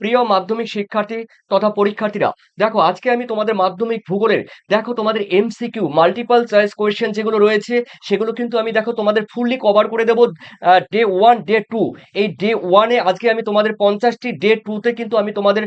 প্রিয় মাধ্যমিক শিক্ষার্থী তথা পরীক্ষার্থীরা, দেখো আজকে আমি তোমাদের মাধ্যমিক ভূগোলের, দেখো তোমাদের এমসিকিউ মাল্টিপল চয়েস কোয়েশ্চেন যেগুলো রয়েছে, সেগুলো কিন্তু আমি দেখো তোমাদের ফুললি কভার করে দেবো ডে ওয়ান ডে টু এই ডে ওয়ানে আজকে আমি তোমাদের পঞ্চাশটি ডে টুতে কিন্তু আমি তোমাদের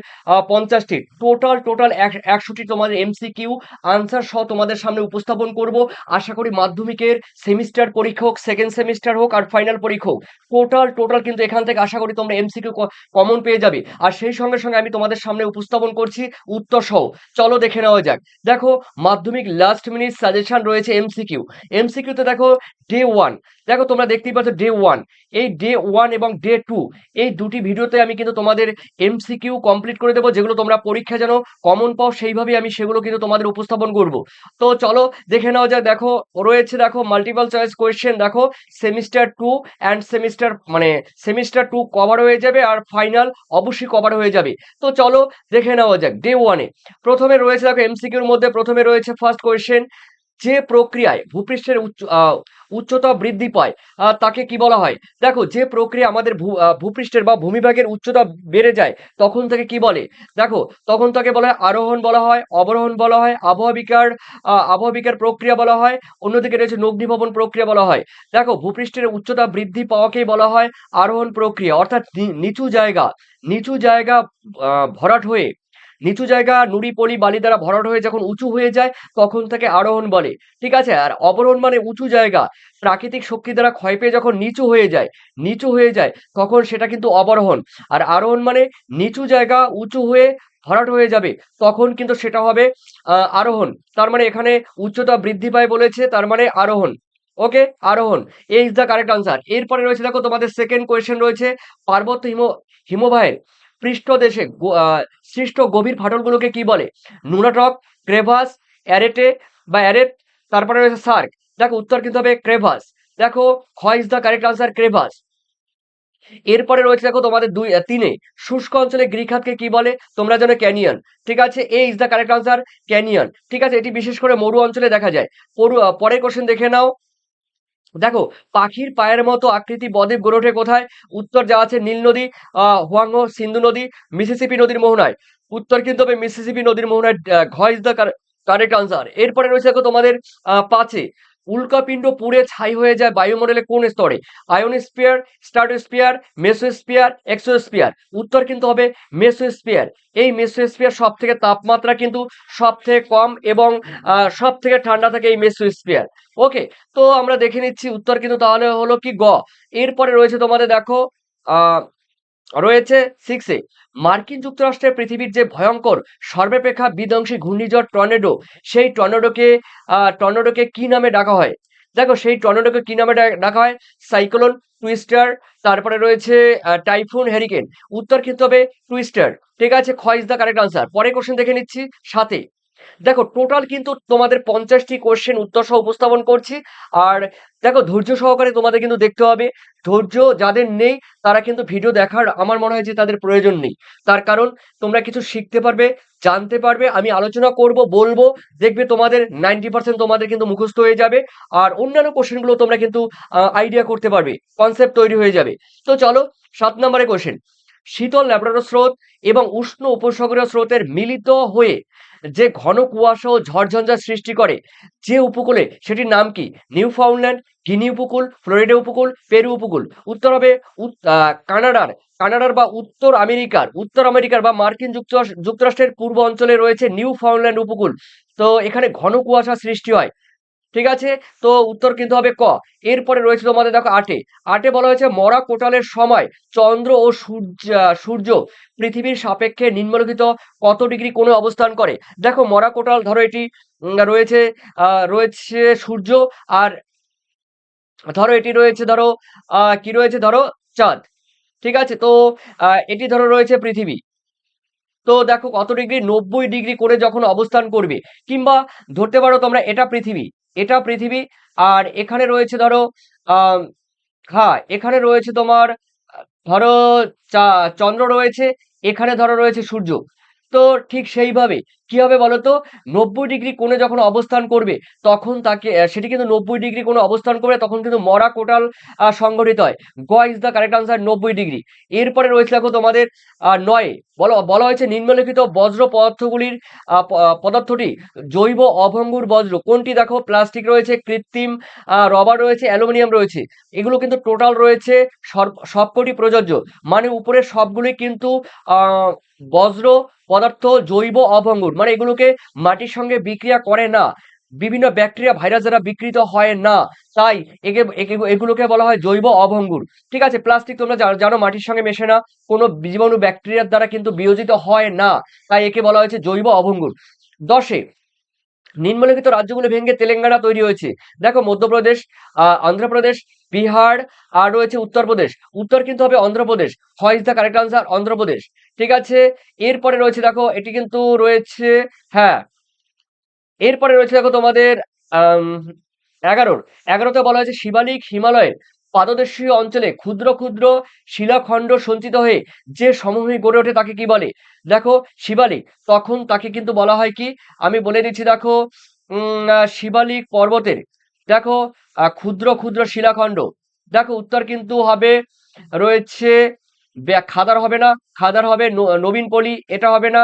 পঞ্চাশটি টোটাল টোটাল একশোটি তোমাদের এমসিকিউ আনসার সহ তোমাদের সামনে উপস্থাপন করব। আশা করি মাধ্যমিকের সেমিস্টার পরীক্ষা হোক সেকেন্ড সেমিস্টার হোক, আর ফাইনাল পরীক্ষা হোক টোটাল টোটাল কিন্তু এখান থেকে আশা করি তোমরা এমসিকিউ কমন পেয়ে যাবে। আর সেই সঙ্গে সঙ্গে আমি তোমাদের সামনে উপস্থাপন করছি উত্তর সহ। চলো দেখে নেওয়া যাক। দেখো, মাধ্যমিক লাস্ট মিনিট সাজেশন রয়েছে এমসিকিউ এমসিকিউতে দেখো ডে ওয়ান দেখো, তোমরা দেখতেই পাচ্ছ ডে ওয়ান এই ডে ওয়ান এবং ডে টু এই দুটি ভিডিওতে আমি কিন্তু তোমাদের এমসিকিউ কমপ্লিট করে দেবো, যেগুলো তোমরা পরীক্ষা যেন কমন পাও সেইভাবেই আমি সেগুলো কিন্তু তোমাদের উপস্থাপন করব। তো চলো, দেখে নেওয়া যাক দেখো, রয়েছে দেখো মাল্টিপল চয়েস কোয়েশ্চেন দেখো সেমিস্টার টু অ্যান্ড সেমিস্টার মানে সেমিস্টার টু কভার হয়ে যাবে আর ফাইনাল অবশ্যই কভার হয়ে যাবে। তো চলো, দেখে নেওয়া যাক ডে ওয়ানে প্রথমে রয়েছে দেখো এমসিকিউর মধ্যে প্রথমে রয়েছে ফার্স্ট কোয়েশ্চেন যে প্রক্রিয়ায় ভূপৃষ্ঠের উচ্চ উচ্চতা বৃদ্ধি পায় তাকে কি বলা হয়? দেখো, যে প্রক্রিয়া আমাদের ভূপৃষ্ঠের বা ভূমিভাগের উচ্চতা বেড়ে যায়, তখন তাকে কি বলে? দেখো, তখন তাকে বলা হয় আরোহণ বলা হয়, অবরোহণ বলা হয়, আবহাবিকার আবহাবিকার প্রক্রিয়া বলা হয়, অন্যদিকে রয়েছে নগ্নিভবন প্রক্রিয়া বলা হয়। দেখো, ভূপৃষ্ঠের উচ্চতা বৃদ্ধি পাওয়াকেই বলা হয় আরোহণ প্রক্রিয়া, অর্থাৎ নিচু জায়গা নিচু জায়গা ভরাট হয়ে নিচু জায়গা নুড়ি পলি বালি দ্বারা ভরাট হয়ে যখন উঁচু হয়ে যায়, তখন তাকে আরোহণ বলে। ঠিক আছে? আর অবরোহণ মানে উঁচু জায়গা। প্রাকৃতিক শক্তি দ্বারা ক্ষয় পেয়ে যখন নিচু হয়ে যায়, নিচু হয়ে যায়, তখন সেটা কিন্তু অবরোহণ। আর আরোহণ মানে নিচু জায়গা উঁচু হয়ে ভরাট হয়ে যাবে, তখন কিন্তু সেটা হবে আরোহণ। তার মানে এখানে উচ্চতা বৃদ্ধি পায় বলেছে, তার মানে আরোহণ। ওকে? আরোহণ। এই ইজ দ্য কারেক্ট আনসার এরপরে রয়েছে দেখো তোমাদের সেকেন্ড কোয়েশ্চেন রয়েছে, পার্বত্য হিম, হিমবাহের। পৃষ্ঠদেশে সৃষ্ট গভীর ফাটলগুলোকে কি বলে? নুনাটক ক্রেভাস, অ্যারেটে বা অ্যারেট, তারপরে রয়েছে সার্ক। দেখো, উত্তর কিন্তু হবে ক্রেভাস। দেখো হয় is the correct answer crevasse. এরপরে রয়েছে, দেখো, তোমাদের দুই তিনে। শুষ্ক অঞ্চলে গ্রিখাতকে কি বলে? তোমরা জানো ক্যানিয়ন। ঠিক আছে? এ is the correct answer canyon. ঠিক আছে? এটি বিশেষ করে মরু অঞ্চলে দেখা যায়। পরের কোশ্চেন দেখে নাও। দেখো, পাখির পায়ের মতো আকৃতি বদ্বীপ গড়ে ওঠে কোথায়? উত্তর যাওয়া আছে নীল নদী আহ হুয়াং সিন্ধু নদী, মিসিসিপি নদীর মোহনায়। উত্তর কিন্তু হবে মিসিসিপি নদীর মোহনায় ঘ ইজ দ্য কারেক্ট আনসার এরপরে রয়েছে দেখো তোমাদের পাঁচে। উল্কাপিণ্ড পুড়ে ছাই হয়ে যায় বায়ুমণ্ডলে কোন স্তরে? আয়োনস্পিয়ার স্টার্টোস্পিয়ার মেসোস্পিয়ার এক্সোস্পিয়ার উত্তর কিন্তু হবে মেসোস্পিয়ার এই মেসোস্পিয়ার সব থেকে তাপমাত্রা কিন্তু সব থেকে কম এবং সব থেকে ঠান্ডা থাকে এই মেসোস্পিয়ার ওকে তো আমরা দেখে নিচ্ছি উত্তর কিন্তু তাহলে হলো কি গ। এরপরে রয়েছে তোমাদের দেখো আহ রয়েছে সিক্সে। মার্কিন যুক্তরাষ্ট্রের পৃথিবীর যে ভয়ঙ্কর, সর্বাপেক্ষা বিধ্বংসী ঘূর্ণিঝড় টর্নেডো, সেই টর্নেডোকে টর্নেডোকে কি নামে ডাকা হয়? দেখো, সেই টর্নেডোকে কি নামে ডাকা হয়? সাইক্লোন, টুইস্টার, তারপরে রয়েছে টাইফুন হ্যারিকেন উত্তর কিন্তু হবে টুইস্টার। ঠিক আছে, খ ইজ দ্য কারেক্ট আনসার পরে কোশ্চেন দেখে নিচ্ছি সাথে দেখো টোটাল কিন্তু তোমাদের পঞ্চাশটি কোশ্চেন উত্তর সহ উপস্থাপন করছি। আর দেখো, ধৈর্য সহকারে তোমাদের কিন্তু দেখতে হবে। ধৈর্য যাদের নেই, তারা কিন্তু ভিডিও দেখার আমার মনে হয় যে তাদের প্রয়োজন নেই। তার কারণ, তোমরা কিছু শিখতে পারবে, জানতে পারবে, আমি আলোচনা করব, বলব, দেখবে তোমাদের নাইনটি পার্সেন্ট তোমাদের কিন্তু মুখস্থ হয়ে যাবে। আর অন্যান্য কোশ্চেনগুলো তোমরা কিন্তু আইডিয়া করতে পারবে কনসেপ্ট তৈরি হয়ে যাবে। তো চলো, সাত নম্বরে কোশ্চেন শীতল ল্যাবরেটর স্রোত এবং উষ্ণ উপসাগরীয় স্রোতের মিলিত হয়ে যে ঘন কুয়াশা ও ঝড়ঝঞ্ঝার সৃষ্টি করে যে উপকূলে, সেটির নাম কি? নিউ ফাউন্ডল্যান্ড গিনি উপকূল, ফ্লোরিডা উপকূল, পেরু উপকূল। উত্তর হবে কানাডার। কানাডার বা উত্তর আমেরিকার উত্তর আমেরিকার বা মার্কিন যুক্তরাষ্ট্রের পূর্ব অঞ্চলে রয়েছে নিউ ফাউন্ডল্যান্ড উপকূল। তো এখানে ঘন কুয়াশা সৃষ্টি হয়। ঠিক আছে? তো উত্তর কিন্তু হবে ক। এরপরে রয়েছে তোমাদের দেখো আটে। আটে বলা হয়েছে, মরা কোটালের সময় চন্দ্র ও সূর্য সূর্য পৃথিবীর সাপেক্ষে নিম্নলিখিত কত ডিগ্রি কোণে অবস্থান করে? দেখো, মরা কোটাল ধরো এটি রয়েছে রয়েছে সূর্য আর ধরো এটি রয়েছে ধরো কি রয়েছে ধরো? চাঁদ। ঠিক আছে? তো এটি ধরো রয়েছে পৃথিবী। তো দেখো কত ডিগ্রি? নব্বই ডিগ্রি করে যখন অবস্থান করবে, কিংবা ধরতে পারো তোমরা এটা পৃথিবী। এটা পৃথিবী। আর এখানে রয়েছে ধরো হ্যাঁ এখানে রয়েছে তোমার, ধরো চন্দ্র রয়েছে, এখানে ধরো রয়েছে সূর্য। তো ঠিক সেইভাবে কি হবে বলতো? নব্বই ডিগ্রি কোণে যখন অবস্থান করবে, তখন তাকে সেটি কিন্তু নব্বই ডিগ্রি কোণে অবস্থান করবে, তখন কিন্তু মরা কোটাল সংগঠিত হয়। গ ইজ দ্য কারেক্ট আনসার নব্বই ডিগ্রি। এরপরে রয়েছে দেখো তোমাদের নয়। বলো, বলা হয়েছে নিম্নলিখিত বজ্র পদার্থগুলির পদার্থটি জৈব অভঙ্গুর বজ্র। কোনটি দেখো? প্লাস্টিক রয়েছে, কৃত্রিম রবার রয়েছে, অ্যালুমিনিয়াম রয়েছে। এগুলো কিন্তু টোটাল রয়েছে সব- সবকটি প্রযোজ্য। মানে উপরের সবগুলি কিন্তু বজ্র পদার্থ জৈব অভঙ্গুর। মানে এগুলোকে মাটির সঙ্গে বিক্রিয়া করে না। বিভিন্ন ব্যাকটেরিয়া ভাইরাস দ্বারা বিকৃত হয় না। তাই একে এগুলোকে বলা হয় জৈব অভঙ্গুর। ঠিক আছে প্লাস্টিক তোমরা জানো মাটির সঙ্গে মেশে না। কোনো জীবাণু ব্যাকটেরিয়ার দ্বারা কিন্তু বিয়োজিত হয় না। তাই একে বলা হয়েছে জৈব অভঙ্গুর। দশে নিম্নলিখিত রাজ্যগুলো ভেঙে তেলেঙ্গানা তৈরি হয়েছে। দেখো মধ্যপ্রদেশ আহ, অন্ধ্রপ্রদেশ বিহার আর রয়েছে উত্তরপ্রদেশ উত্তর কিন্তু হবে অন্ধ্রপ্রদেশ। হয় is the correct answer Andhra Pradesh. ঠিক আছে? এরপরে রয়েছে দেখো, এটি কিন্তু রয়েছে হ্যাঁ। এরপরে রয়েছে দেখো তোমাদের এগারোর। এগারোতে বলা হয়েছে শিবালিক হিমালয়ের পাদদেশীয় অঞ্চলে ক্ষুদ্র ক্ষুদ্র শিলাখণ্ড সঞ্চিত হয়ে যে সমভূমি গড়ে ওঠে তাকে কি বলে? দেখো, শিবালিক। তখন তাকে কিন্তু বলা হয় কি? আমি বলে দিচ্ছি দেখো শিবালিক পর্বতের দেখো ক্ষুদ্র ক্ষুদ্র শিলাখণ্ড। দেখো, উত্তর কিন্তু হবে, রয়েছে খাদার হবে না, খাদার হবে নবীন পলি, এটা হবে না,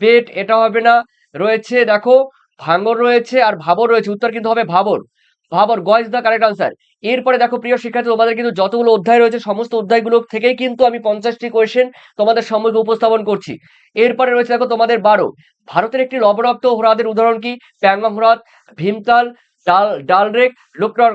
বেট, এটা হবে না, রয়েছে, দেখো, ভাঙর রয়েছে আর ভাবর রয়েছে, উত্তর কিন্তু হবে ভাবর। ভাবর গ ইজ দ্য কারেক্ট আনসার। এরপরে দেখো, প্রিয় শিক্ষার্থী, তোমাদের কিন্তু যতগুলো অধ্যায় রয়েছে, সমস্ত অধ্যায়গুলো থেকেই কিন্তু আমি পঞ্চাশটি কোয়েশ্চেন তোমাদের সম্মুখে উপস্থাপন করছি। এরপরে রয়েছে, দেখো, তোমাদের বারো। ভারতের একটি লবণাক্ত হ্রদের উদাহরণ কি? প্যাংগং হ্রদ, ভীমতাল ডাল ডালরেক লোকটাক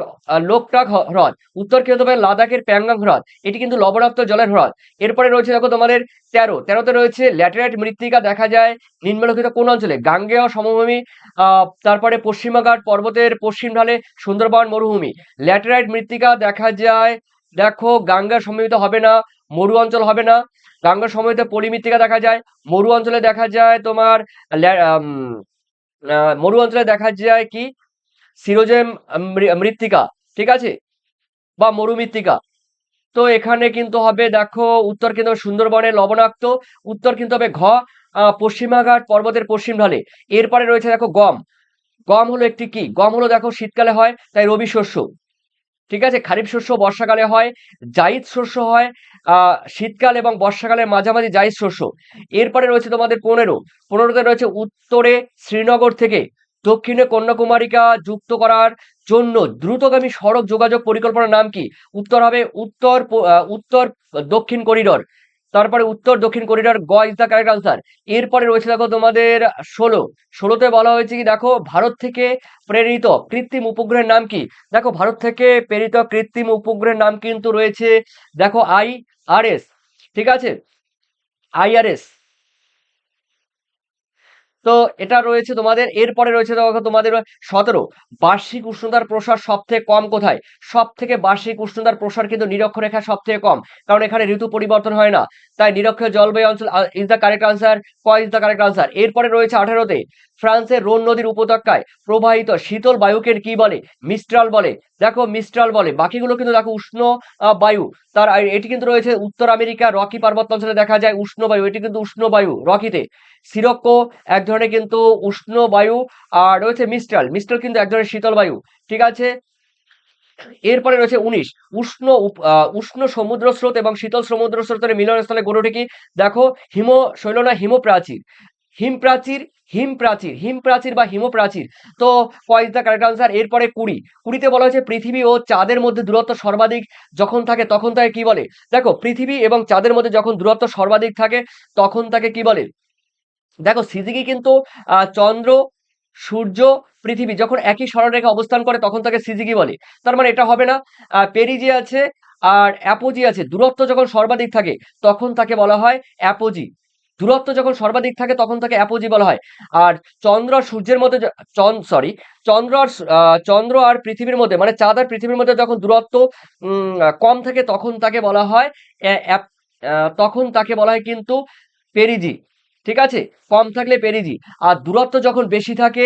লোকটাক হ্রদ। উত্তর কি হতে লাদাখের প্যাংগং হ্রদ। এটি কিন্তু লবণাক্ত জলের হ্রদ। এরপরে রয়েছে দেখো তোমাদের তেরো। তেরোতে রয়েছে ল্যাটেরাইট মৃত্তিকা দেখা যায় নিম্নলিখিত কোন অঞ্চলে? গাঙ্গেয় সমভূমি তারপরে পশ্চিমঘাট পর্বতের পশ্চিম ঢালে সুন্দরবন মরুভূমি। ল্যাটেরাইট মৃত্তিকা দেখা যায়, দেখো গাঙ্গা সমভূমিত হবে না, মরু অঞ্চল হবে না। গাঙ্গা সমভূমিত পলি মৃত্তিকা দেখা যায়, মরু অঞ্চলে দেখা যায় তোমার মরু অঞ্চলে দেখা যায় কি? সিরোজেম মৃত্তিকা ঠিক আছে? বা মরু মৃত্তিকা তো এখানে কিন্তু হবে, দেখো, উত্তর কিন্তু সুন্দরবনে লবণাক্ত, উত্তর কিন্তু হবে ঘ পশ্চিমাঘাট পর্বতের পশ্চিম ঢালে। এরপরে রয়েছে দেখো গম। গম হলো একটি কি? গম হলো দেখো শীতকালে হয়, তাই রবি শস্য। ঠিক আছে? খারিফ শস্য বর্ষাকালে হয় জাইদ শস্য হয় শীতকাল এবং বর্ষাকালের মাঝামাঝি জাইদ শস্য। এরপরে রয়েছে তোমাদের পনেরো। পনেরোতে রয়েছে উত্তরে শ্রীনগর থেকে। দক্ষিণে কন্যাকুমারিকা যুক্ত করার জন্য দ্রুতগামী সড়ক যোগাযোগ পরিকল্পনার নাম কি? উত্তর হবে উত্তর উত্তর দক্ষিণ করিডর। তারপরে উত্তর দক্ষিণ করিডর গ ইজ দ্য কারেক্ট আনসার। এরপরে রয়েছে দেখো তোমাদের ষোলো। ষোলোতে বলা হয়েছে কি দেখো ভারত থেকে প্রেরিত কৃত্রিম উপগ্রহের নাম কি? দেখো ভারত থেকে প্রেরিত কৃত্রিম উপগ্রহের নাম কিন্তু রয়েছে দেখো আই আর এস। ঠিক আছে? আইআরএস তো এটা রয়েছে তোমাদের, এরপরে রয়েছে তোমাদের সতেরো। বার্ষিক উষ্ণতার প্রসার সব থেকে কম কোথায়? সব থেকে বার্ষিক উষ্ণতার প্রসার কিন্তু নিরক্ষরেখা সব থেকে কম, কারণ এখানে ঋতু পরিবর্তন হয় না। তাই নিরক্ষীয় জলবায়ু অঞ্চল ইজ দ্য কারেক্ট আনসার ক ইজ দ্য কারেক্ট আনসার এরপরে রয়েছে আঠারোতে। ফ্রান্সের রোন নদীর উপত্যকায় প্রবাহিত শীতল বায়ুকে কি বলে? মিস্ট্রাল বলে। দেখো, মিস্ট্রাল বলে। বাকিগুলো কিন্তু দেখো উষ্ণ বায়ু। তার এটি কিন্তু রয়েছে উত্তর আমেরিকা, রকি পার্বত্য অঞ্চলে দেখা যায় উষ্ণ বায়ু। এটি কিন্তু উষ্ণ বায়ু, রকিতে। সিরক্কো, এক ধরনের কিন্তু উষ্ণ বায়ু, আর রয়েছে মিস্ট্রাল। মিস্ট্রাল কিন্তু এক ধরনের শীতল বায়ু। ঠিক আছে? এরপরে রয়েছে উনিশ। উষ্ণ উষ্ণ সমুদ্র স্রোত এবং শীতল সমুদ্র স্রোতের মিলনস্থলে গড়ে ওঠে কি? দেখো হিম শৈল না হিম প্রাচীর হিম প্রাচীর হিম প্রাচীর বা হিম প্রাচীর তো কয়েক দ্য কারেক্ট আনসার, এরপরে কুড়ি। কুড়িতে বলা হয়েছে পৃথিবী ও চাঁদের মধ্যে দূরত্ব সর্বাধিক যখন থাকে তখন তাকে কি বলে? দেখো, পৃথিবী এবং চাঁদের মধ্যে যখন দূরত্ব সর্বাধিক থাকে তখন তাকে কি বলে? দেখো সিজিকি কিন্তু চন্দ্র, সূর্য, পৃথিবী যখন একই সরলরেখা অবস্থান করে তখন তাকে সিজিকি বলে। তার মানে এটা হবে না পেরিজি আছে আর অ্যাপোজি আছে। দূরত্ব যখন সর্বাধিক থাকে তখন তাকে বলা হয় অ্যাপোজি। দূরত্ব যখন সর্বাধিক থাকে, তখন তাকে অ্যাপোজি বলা হয়। আর চন্দ্র আর সূর্যের মধ্যে সরি চন্দ্র আর চন্দ্র আর পৃথিবীর মধ্যে মানে চাঁদ আর পৃথিবীর মধ্যে যখন দূরত্ব কম থাকে, তখন তাকে বলা হয় তখন তাকে বলা হয় কিন্তু পেরিজি। ঠিক আছে? কম থাকলে পেরিজি। আর দূরত্ব যখন বেশি থাকে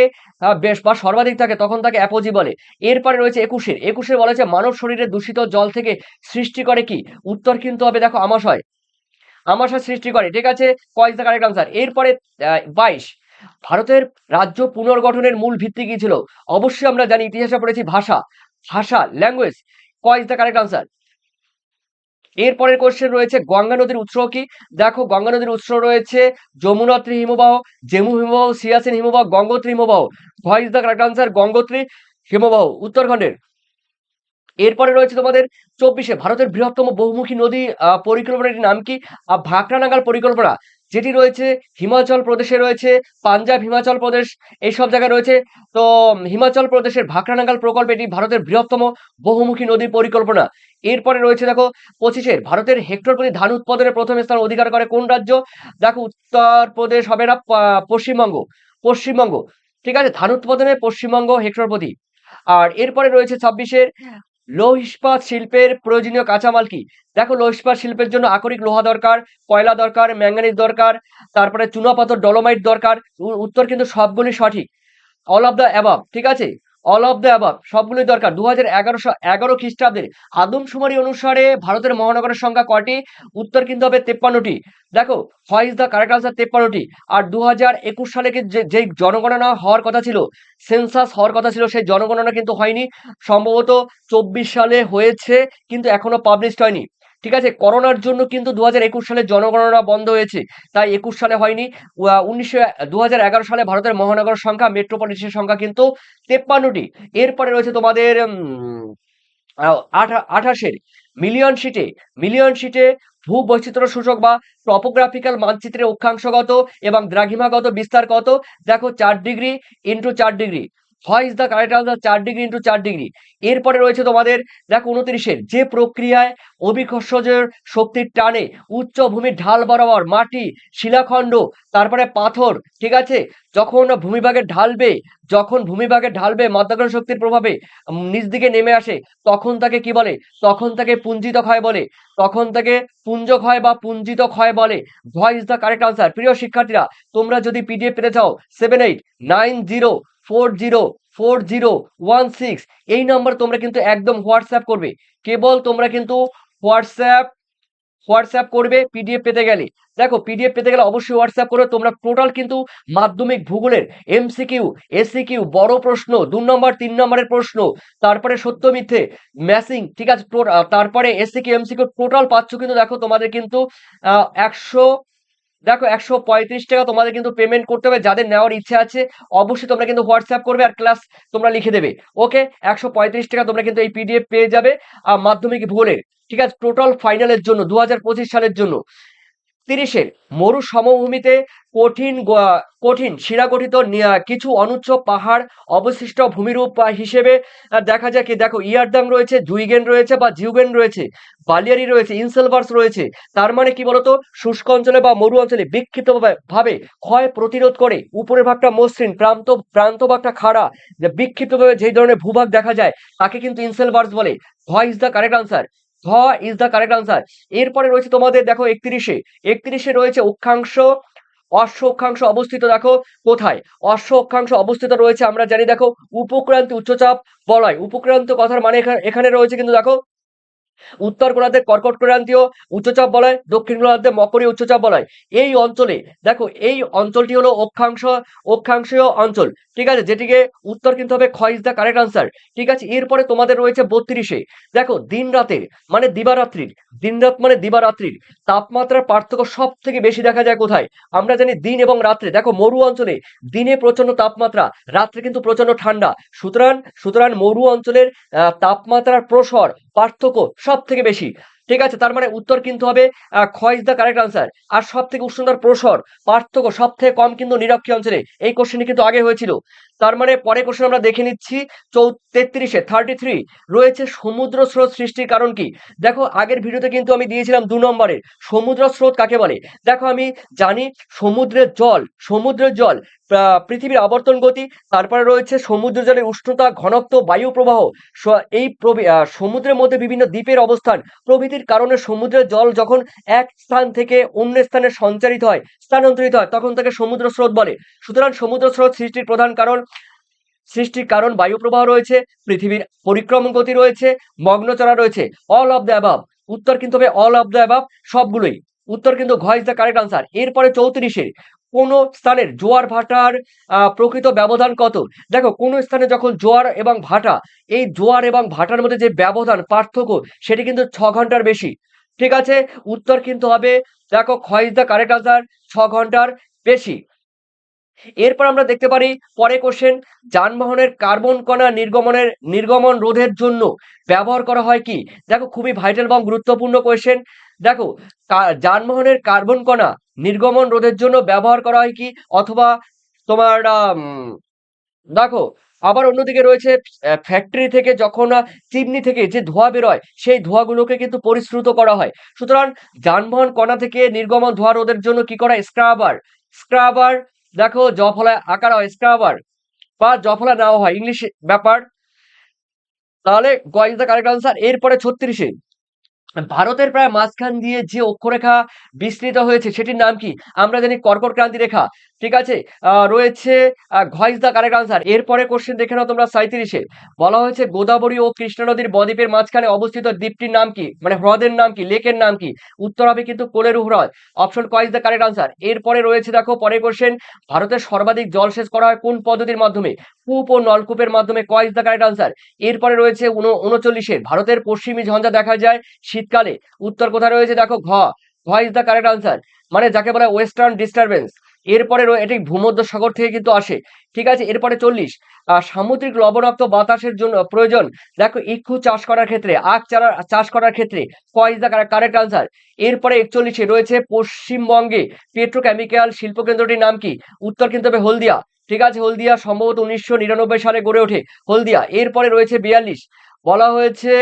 বেশ, বা সর্বাধিক থাকে, তখন তাকে অ্যাপোজি বলে। এরপরে রয়েছে একুশের। একুশের বলা মানব শরীরে দূষিত জল থেকে সৃষ্টি করে কি? উত্তর কিন্তু হবে, দেখো, আমাশয়। আমাশয় সৃষ্টি করে, ঠিক আছে? কয়েস দ্য কারেক্ট আনসার এরপরে বাইশ। ভারতের রাজ্য পুনর্গঠনের মূল ভিত্তি কি ছিল? অবশ্যই আমরা জানি, ইতিহাসে পড়েছি ভাষা ভাষা ল্যাঙ্গুয়েজ ক ইজ দ্য কারেক্ট আনসার এরপরের কোশ্চেন রয়েছে, গঙ্গা নদীর উৎস কি? দেখো, গঙ্গা নদীর উৎস রয়েছে যমুনাত্রী হিমবাহ জেমু হিমবাহ সিয়াসিন হিমবাহ, গঙ্গোত্রী হিমবাহ। Is the correct answer Gangotri হিমবাহ, উত্তরাখণ্ডের। এরপরে রয়েছে তোমাদের চব্বিশে ভারতের বৃহত্তম বহুমুখী নদী পরিকল্পনাটির নাম কি? আহ, ভাকরানাগাল পরিকল্পনা যেটি রয়েছে হিমাচল প্রদেশে রয়েছে পাঞ্জাব হিমাচল প্রদেশ এইসব জায়গায় রয়েছে। তো হিমাচল প্রদেশের ভাকরানাগাল প্রকল্প এটি ভারতের বৃহত্তম বহুমুখী নদী পরিকল্পনা। এরপরে রয়েছে দেখো পঁচিশের ভারতের হেক্টর প্রতি ধান উৎপাদনের প্রথম স্থান অধিকার করে কোন রাজ্য? দেখো উত্তরপ্রদেশ হবে না পশ্চিমবঙ্গ পশ্চিমবঙ্গ ঠিক আছে? ধান উৎপাদনে পশ্চিমবঙ্গ হেক্টর প্রতি। আর এরপরে রয়েছে ছাব্বিশের লৌহ ইস্পাত শিল্পের প্রয়োজনীয় কাঁচামাল কি? দেখো লৌহ ইস্পাত শিল্পের জন্য আকরিক লোহা দরকার, কয়লা দরকার, ম্যাঙ্গানিজ দরকার, তারপরে চুনাপাথর ডলোমাইট দরকার উত্তর কিন্তু সবগুলি সঠিক। অল অফ দ্য অ্যাবাব ঠিক আছে? অল অফ দ্য অ্যাবাব সবগুলোই দরকার। দু হাজার এগারোশো এগারো খ্রিস্টাব্দের আদমশুমারি অনুসারে ভারতের মহানগরের সংখ্যা কটি উত্তর কিন্তু হবে তেপ্পান্নটি। দেখো হয় ইজ দ্য কারেক্ট আনসার তেপ্পান্নটি? আর দু হাজার একুশ সালে যে জনগণনা হওয়ার কথা ছিল সেন্সাস হওয়ার কথা ছিল, সেই জনগণনা কিন্তু হয়নি। সম্ভবত চব্বিশ সালে হয়েছে, কিন্তু এখনও পাবলিশড হয়নি। ঠিক আছে? করোনার জন্য কিন্তু দু সালে জনগণনা বন্ধ হয়েছে। তাই একুশ সালে হয়নি। উনিশশো সালে ভারতের মহানগর সংখ্যা, মেট্রোপলিটনের সংখ্যা কিন্তু তেপ্পান্নটি। এরপরে রয়েছে তোমাদের আঠাশের মিলিয়ন শিটে। মিলিয়ন শিটে ভূ বৈচিত্র্য সূচক বা টপোগ্রাফিক্যাল মানচিত্রের অক্ষাংশগত এবং দ্রাঘিমাগত বিস্তার কত? দেখো, চার ডিগ্রি ইন্টু চার ডিগ্রি। হয় ইজ দ্য কারেক্ট আনসার চার ডিগ্রি ইন্টু চার ডিগ্রি। এরপরে রয়েছে তোমাদের দেখো উনত্রিশের, যে প্রক্রিয়ায় অভিকর্ষজের শক্তির টানে উচ্চ ভূমির ঢাল বরাবর মাটি, শিলাখণ্ড, তারপরে পাথর, ঠিক আছে? যখন ভূমিভাগে ঢালবে যখন ভূমিভাগে ঢালবে মাধ্যাকর্ষণ শক্তির প্রভাবে নিচ দিকে নেমে আসে, তখন তাকে কি বলে? তখন তাকে পুঞ্জিত ক্ষয় বলে। তখন তাকে পুঞ্জ ক্ষয় বা পুঞ্জিত ক্ষয় বলে। ভয় ইজ দ্য কারেক্ট আনসার প্রিয় শিক্ষার্থীরা, তোমরা যদি পিডিএফ পেতে চাও seven eight nine zero four zero four zero one six এই নাম্বার তোমরা কিন্তু একদম হোয়াটসঅ্যাপ করবে। কেবল তোমরা কিন্তু হোয়াটসঅ্যাপ হোয়াটসঅ্যাপ করবে পিডিএফ পেতে গেলে। দেখো পিডিএফ পেতে গেলে অবশ্যই হোয়াটসঅ্যাপ করো। তোমরা টোটাল কিন্তু মাধ্যমিক ভূগোলের এমসিকিউ এসিকিউ বড় প্রশ্ন, দু নম্বর তিন নম্বরের প্রশ্ন, তারপরে সত্য, মিথ্যে ম্যাসিং ঠিক আছে? তারপরে এসিকিউ এমসিকিউ টোটাল পাচ্ছ কিন্তু দেখো তোমাদের কিন্তু একশো দেখো, একশো পঁয়ত্রিশ টাকা তোমাদের কিন্তু পেমেন্ট করতে হবে, যাদের নেওয়ার ইচ্ছে আছে, অবশ্যই তোমরা কিন্তু হোয়াটসঅ্যাপ করবে আর ক্লাস তোমরা লিখে দেবে ওকে একশো পঁয়ত্রিশ টাকা তোমরা কিন্তু এই পিডিএফ পেয়ে যাবে আর মাধ্যমিক ভূগোলের, ঠিক আছে? টোটাল ফাইনালের জন্য দু হাজার পঁচিশ সালের জন্য। তিরিশের মরু সমভূমিতে কঠিন কঠিন, শিরাগঠিত কিছু অনুচ্চ পাহাড় অবশিষ্ট ভূমিরূপ হিসেবে দেখা যায় কি, দেখো, ইয়ারদাং রয়েছে, জুইগেন রয়েছে বা জিউগেন রয়েছে, বালিয়ারি রয়েছে, ইনসেলভার্স রয়েছে, তার মানে কি বলতো, শুষ্ক অঞ্চলে বা মরু অঞ্চলে বিক্ষিপ্ত ভাবে- ভাবে ক্ষয় প্রতিরোধ করে, উপরের ভাগটা মসৃণ, প্রান্ত প্রান্ত ভাগটা খাড়া, যে বিক্ষিপ্তভাবে যেই ধরনের ভূভাগ দেখা যায়, তাকে কিন্তু ইনসেলভার্স বলে, ভয় ইজ দ্য কারেক্ট আনসার। ধ ইজ দ্য কারেক্ট আনসার এরপরে রয়েছে তোমাদের, দেখো, একত্রিশে। একত্রিশে রয়েছে অক্ষাংশ অশ্ব অক্ষাংশ অবস্থিত, দেখো, কোথায়? অশ্ব অক্ষাংশ অবস্থিত রয়েছে, আমরা জানি, দেখো, উপক্রান্তি উচ্চচাপ বলয়। উপক্রান্ত কথার মানে এখা- এখানে রয়েছে কিন্তু, দেখো উত্তর গোলার্ধে কর্কট ক্রান্তীয় উচ্চচাপ বলয়, দক্ষিণ গোলার্ধে মকরীয় উচ্চচাপ বলয়। এই অঞ্চলে, দেখো, এই অঞ্চলটি হলো অক্ষাংশ, অক্ষাংশীয় অঞ্চল। ঠিক আছে, যেটিকে উত্তর কিন্তু হবে ক্ষয় ইজ দ্য কারেক্ট আনসার ঠিক আছে, এরপরে তোমাদের রয়েছে বত্রিশে। দেখো, দিন রাতের মানে দিবারাত্রির, দিন রাত মানে দিবারাত্রির, তাপমাত্রার পার্থক্য সব থেকে বেশি দেখা যায় কোথায়? আমরা জানি দিন এবং রাত্রে। দেখো, মরু অঞ্চলে দিনে প্রচণ্ড তাপমাত্রা, রাত্রে কিন্তু প্রচণ্ড ঠান্ডা। সুতরাং সুতরাং মরু অঞ্চলের তাপমাত্রার প্রসর পার্থক্য সব থেকে বেশি। ঠিক আছে, তার মানে উত্তর কিন্তু হবে খ ইজ দ্য কারেক্ট আনসার আর সব থেকে উষ্ণতার প্রসর, পার্থক্য সব থেকে কম কিন্তু নিরক্ষী অঞ্চলে। এই কোশ্চেনটি কিন্তু আগে হয়েছিল। তার মানে পরে কোশ্চেন আমরা দেখে নিচ্ছি, চৌ, তেত্রিশে থার্টি থ্রি রয়েছে সমুদ্র স্রোত সৃষ্টির কারণ কি? দেখো, আগের ভিডিওতে কিন্তু আমি দিয়েছিলাম দু নম্বরে, সমুদ্র স্রোত কাকে বলে? দেখো, আমি জানি সমুদ্রের জল সমুদ্রের জল পৃথিবীর আবর্তন গতি, তারপরে রয়েছে সমুদ্র জলের উষ্ণতা, ঘনত্ব, বায়ু প্রবাহ এই সমুদ্রের মধ্যে বিভিন্ন দ্বীপের অবস্থান, প্রভৃতির কারণে সমুদ্রের জল যখন এক স্থান থেকে অন্য স্থানে সঞ্চারিত হয়, স্থানান্তরিত হয়, তখন তাকে সমুদ্র স্রোত বলে। সুতরাং সমুদ্র স্রোত সৃষ্টির প্রধান কারণ সৃষ্টির কারণ বায়ু প্রবাহ রয়েছে, পৃথিবীর পরিক্রমণ গতি রয়েছে মগ্নচড়া রয়েছে অল অফ দ্য অ্যাবাব উত্তর কিন্তু হবে অল অফ দ্য অ্যাবাব সবগুলোই। উত্তর কিন্তু ঘ ইজ দ্য কারেক্ট আনসার এরপরে চৌত্রিশের, কোন স্থানের জোয়ার ভাটার প্রকৃত ব্যবধান কত? দেখো, কোন স্থানে যখন জোয়ার এবং ভাটা, এই জোয়ার এবং ভাটার মধ্যে যে ব্যবধান, পার্থক্য, সেটি কিন্তু ছ ঘণ্টার বেশি। ঠিক আছে? উত্তর কিন্তু হবে, দেখো ক্ষয় ইজ দ্য কারেক্ট আনসার ছ ঘণ্টার বেশি। এরপর আমরা দেখতে পারি পরে কোশ্চেন যানবাহনের কার্বন কণা নির্গমনের, নির্গমন রোধের জন্য ব্যবহার করা হয় কি? দেখো, খুবই ভাইটাল এবং গুরুত্বপূর্ণ কোশ্চেন দেখো যানবাহনের কার্বন কণা নির্গমন রোধের জন্য ব্যবহার করা হয় কি? অথবা তোমার দেখো, আবার অন্যদিকে রয়েছে ফ্যাক্টরি থেকে যখন চিমনি থেকে যে ধোঁয়া বেরোয়, সেই ধোঁয়াগুলোকে কিন্তু পরিশ্রুত করা হয়। সুতরাং যানবাহন কণা থেকে নির্গমন ধোঁয়া রোধের জন্য কি করা স্ক্রাবার স্ক্রাবার দেখো, জফলা আকার হয় স্ক্রাবার বা জফলা নাও হয় ইংলিশ ব্যাপার। তাহলে গ ইজ কারেক্ট আনসার এরপরে ছত্রিশে। ভারতের প্রায় মাঝখান দিয়ে যে অক্ষরেখা বিস্তৃত হয়েছে, সেটির নাম কি? আমরা জানি কর্কট ক্রান্তি রেখা। ঠিক আছে? রয়েছে ঘয়েস দ্য কারেক্ট আনসার। এরপরে কোশ্চেন দেখে নাও তোমরা সাঁত্রিশে বলা হয়েছে গোদাবরী ও কৃষ্ণা নদীর বদ্বীপের মাঝখানে অবস্থিত দ্বীপটির নাম কি? মানে হ্রদের নাম কি? লেকের নাম কি? উত্তর হবে কিন্তু কোলেরু হ্রদ option choose the correct answer. এরপরে রয়েছে দেখো পরের কোশ্চেন ভারতের সর্বাধিক জলসেচ করা হয় কোন পদ্ধতির মাধ্যমে? কূপ ও নলকূপের মাধ্যমে কয়েস দ্য কারেক্ট আনসার। এরপরে রয়েছে উনচল্লিশে। ভারতের পশ্চিমী ঝঞ্ঝা দেখা যায় শীতকালে। উত্তর কোথায় রয়েছে দেখো ঘ। ঘ ইজ দ্য কারেক্ট আনসার। মানে যাকে বলা ওয়েস্টার্ন ডিস্টারবেন্স এরপরে এটি ভূমধ্য সাগর থেকে কিন্তু আসে। ঠিক আছে, এরপরে চল্লিশ। সামুদ্রিক লবণাক্ত বাতাসের জন্য প্রয়োজন। দেখো, ইক্ষু চাষ করার ক্ষেত্রে, আখ চারা, চাষ করার ক্ষেত্রে ক ইজ দ্য কারেক্ট আনসার? এরপরে একচল্লিশে রয়েছে পশ্চিমবঙ্গে পেট্রোকেমিক্যাল শিল্পকেন্দ্রটির নাম কি? উত্তর কিন্তু হবে হলদিয়া। ঠিক আছে, হলদিয়া সম্ভবত উনিশশো নিরানব্বই সালে গড়ে ওঠে হলদিয়া। এরপরে রয়েছে বিয়াল্লিশ। বলা হয়েছে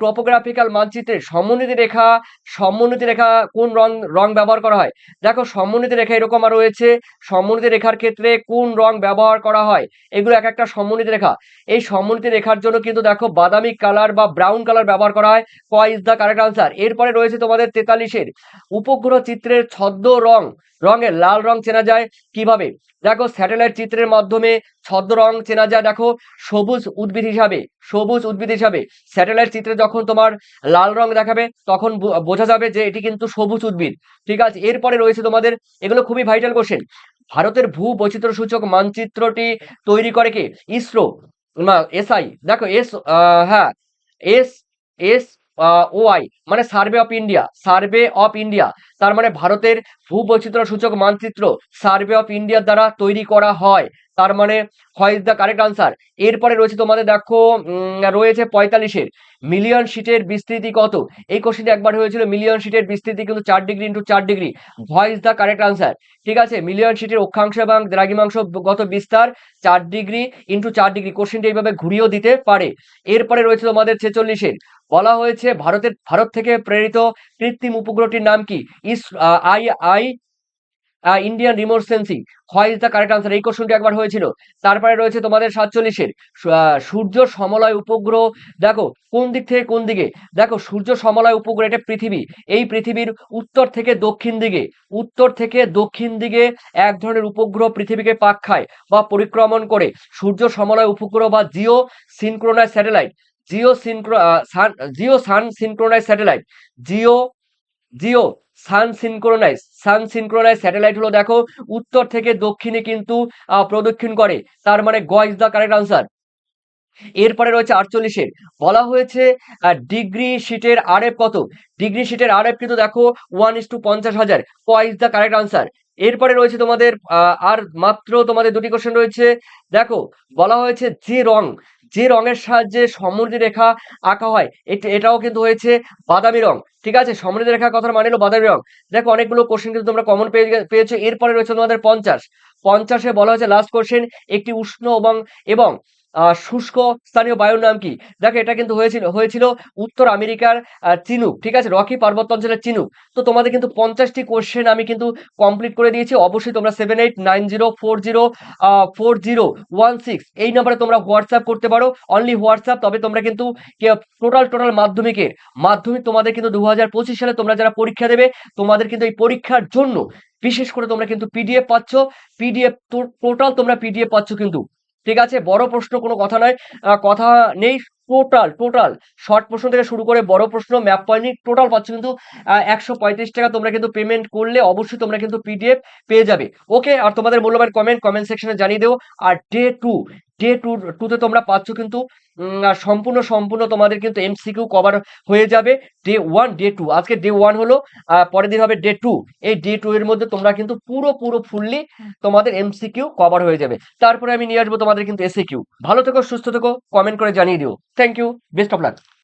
টপোগ্রাফিক্যাল মানচিত্রে সমন্বিত রেখা সমন্বিত রেখা কোন রং রং ব্যবহার করা হয়? দেখো সমন্বিত রেখা এরকম আর রয়েছে সমন্বিত রেখার ক্ষেত্রে কোন রং ব্যবহার করা হয়? এগুলো এক একটা সমন্বিত রেখা। এই সমন্বিত রেখার জন্য কিন্তু দেখো, বাদামি কালার বা ব্রাউন কালার ব্যবহার করা হয়, ক ইজ দ্য কারেক্ট আনসার। এরপরে রয়েছে তোমাদের তেতাল্লিশের। উপগ্রহ চিত্রের ছদ্ম রং রঙের লাল রং চেনা যায়। কীভাবে? দেখো স্যাটেলাইট চিত্রের মাধ্যমে ছদ্ম রং চেনা যায়। দেখো, সবুজ উদ্ভিদ হিসাবে, সবুজ উদ্ভিদ হিসাবে স্যাটেলাইট চিত্রে যখন তোমার লাল রং দেখাবে, তখন বোঝা যাবে যে এটি কিন্তু সবুজ উদ্ভিদ। ঠিক আছে, এরপরে রয়েছে তোমাদের, এগুলো খুবই ভাইটাল কোশ্চেন ভারতের ভূ বৈচিত্র্য সূচক মানচিত্রটি তৈরি করে কে? ইসরো, না, এসআই, দেখো, এস হ্যাঁ এস এস ওআই মানে survey of India survey of India তার মানে ভারতের ভূবৈচিত্র্য সূচক মানচিত্র সার্ভে অফ ইন্ডিয়ার দ্বারা তৈরি করা হয়। তার মানে হয় দ্য কারেক্ট আনসার এরপরে রয়েছে তোমাদের দেখো রয়েছে পঁয়তাল্লিশের। মিলিয়ন শিটের বিস্তৃতি কত? এই কোশ্চেনটি একবার হয়েছিল মিলিয়ন শিটের বিস্তৃতি কিন্তু চার ডিগ্রি ইন্টু চার ডিগ্রি ভয়েস দ্য কারেক্ট আনসার ঠিক আছে মিলিয়ন শিটের অক্ষাংশ এবং দ্রাঘিমাংশ গত বিস্তার? চার ডিগ্রি ইন্টু চার ডিগ্রি কোশ্চেনটি এইভাবে ঘুরিয়েও দিতে পারে। এরপরে রয়েছে তোমাদের ছেচল্লিশের। বলা হয়েছে ভারতের, ভারত থেকে প্রেরিত কৃত্রিম উপগ্রহটির নাম কি? ইস I I Indian remote sensing হয় ইজ দ্য কারেক্ট আনসার এই কোশ্চেনটি একবার হয়েছিল। তারপরে রয়েছে তোমাদের সাতচল্লিশের। সূর্য সমলয় উপগ্রহ। দেখো, কোন দিক থেকে কোন দিকে? দেখো, সূর্য সমলয় উপগ্রহ এটা পৃথিবী। এই পৃথিবীর উত্তর থেকে দক্ষিণ দিকে। উত্তর থেকে দক্ষিণ দিকে এক ধরনের উপগ্রহ পৃথিবীকে পাক খায় বা পরিক্রমণ করে। সূর্য সমলয় উপগ্রহ বা geo synchronise satellite geo synchro sun, geo sun synchronise satellite geo geo sun synchronise sun synchronise satellite হলো দেখো উত্তর থেকে দক্ষিণে কিন্তু প্রদক্ষিণ করে। তার মানে গ ইজ দ্য কারেক্ট আনসার এরপরে রয়েছে আটচল্লিশের। বলা হয়েছে ডিগ্রি শিটের আরএফ কত? ডিগ্রি শিটের আরএফ কিন্তু দেখো ওয়ান ইস টু পঞ্চাশ হাজার। ক ইজ দ্য কারেক্ট আনসার এরপরে রয়েছে তোমাদের আর মাত্র তোমাদের দুটি কোশ্চেন রয়েছে। দেখো, বলা হয়েছে যে রং যে রঙের সাহায্যে সমৃদ্ধি রেখা আঁকা হয়, এটা, এটাও কিন্তু হয়েছে বাদামি রং, ঠিক আছে? সমৃদ্ধি রেখা কথার মানে হলো বাদামি রং। দেখো, অনেকগুলো কোশ্চেন কিন্তু তোমরা কমন পেয়ে পেয়েছ। এরপরে রয়েছে তোমাদের পঞ্চাশ। পঞ্চাশে বলা হয়েছে লাস্ট কোশ্চেন একটি উষ্ণ এবং এবং শুষ্ক স্থানীয় বায়ুর নাম কি? দেখো, এটা কিন্তু হয়েছিল হয়েছিল উত্তর আমেরিকার চিনুক ঠিক আছে? রকি পার্বত্য অঞ্চলের চিনুক তো তোমাদের কিন্তু পঞ্চাশটি কোশ্চেন আমি কিন্তু কমপ্লিট করে দিয়েছি। অবশ্যই তোমরা seven eight nine zero four zero four zero one six এই নাম্বারে তোমরা হোয়াটসঅ্যাপ করতে পারো। অনলি হোয়াটসঅ্যাপ তবে তোমরা কিন্তু টোটাল টোটাল মাধ্যমিকের, মাধ্যমিক তোমাদের কিন্তু দু হাজার পঁচিশ সালে তোমরা যারা পরীক্ষা দেবে, তোমাদের কিন্তু এই পরীক্ষার জন্য বিশেষ করে তোমরা কিন্তু পিডিএফ পাচ্ছ। পিডিএফ টোটাল তোমরা পিডিএফ পাচ্ছ কিন্তু। ঠিক আছে, বড় প্রশ্ন কোনো কথা নয়। কথা নেই টোটাল টোটাল শর্ট প্রশ্ন থেকে শুরু করে বড় প্রশ্ন ম্যাপ পয়েন্ট টোটাল পাচ্ছ কিন্তু একশো পঁয়ত্রিশ টাকা তোমরা কিন্তু পেমেন্ট করলে অবশ্যই তোমরা কিন্তু পিডিএফ পেয়ে যাবে। ওকে আর তোমাদের মূল্যবান কমেন্ট কমেন্ট সেকশনে জানিয়ে দেবো। আর ডে টু ডে টু টুতে তোমরা পাচ্ছ কিন্তু সম্পূর্ণ সম্পূর্ণ তোমাদের কিন্তু এমসিকিউ কভার হয়ে যাবে ডে ওয়ান ডে টু আজকে ডে ওয়ান হলো পরের দিন হবে ডে টু এই ডে টু এর মধ্যে তোমরা কিন্তু পুরো পুরো ফুললি তোমাদের এমসিকিউ কভার হয়ে যাবে। তারপরে আমি নিয়ে আসব তোমাদের কিন্তু এসিকিউ ভালো থেকো সুস্থ থেকো কমেন্ট করে জানিয়ে দিও। Thank you best of luck